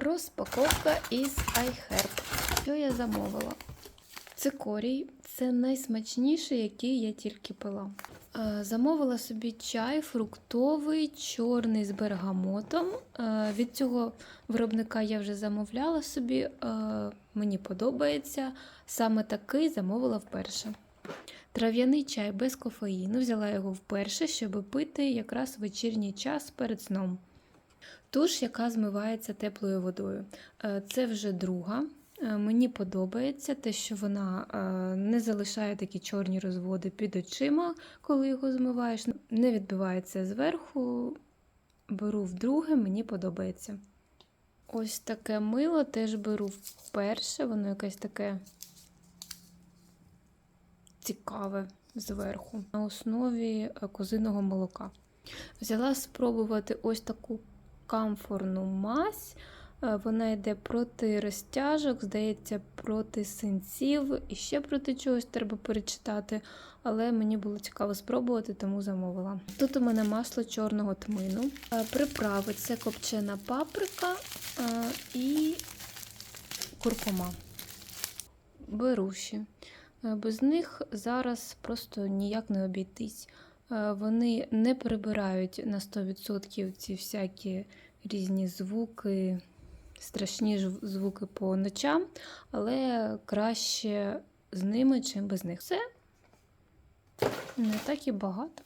Розпаковка із iHerb. Що я замовила? Цикорій це найсмачніший, який я тільки пила. Е, Замовила собі чай фруктовий, чорний з бергамотом. Е, Від цього виробника я вже замовляла собі. е, Мені подобається. Саме такий замовила вперше. Трав'яний чай без кофеїну. Взяла його вперше, щоб пити якраз в вечірній час перед сном. Туш, яка змивається теплою водою. Е, Це вже друга. Е, Мені подобається те, що вона е, не залишає такі чорні розводи під очима, коли його змиваєш. Не відбивається зверху. Беру вдруге, мені подобається. Ось таке мило теж беру вперше, воно якесь таке цікаве зверху на основі козиного молока. Взяла спробувати ось таку камфорну мазь. Е, Вона йде проти розтяжок, здається, проти синців і ще проти чогось треба перечитати. Але мені було цікаво спробувати, тому замовила. Тут у мене масло чорного тмину. Е, Приправи це копчена паприка е, і куркума. Беруші. Без них зараз просто ніяк не обійтись. Е, Вони не прибирають на 100% ці всякі різні звуки, страшні звуки по ночам, але краще з ними, чим без них. Це не так і багато.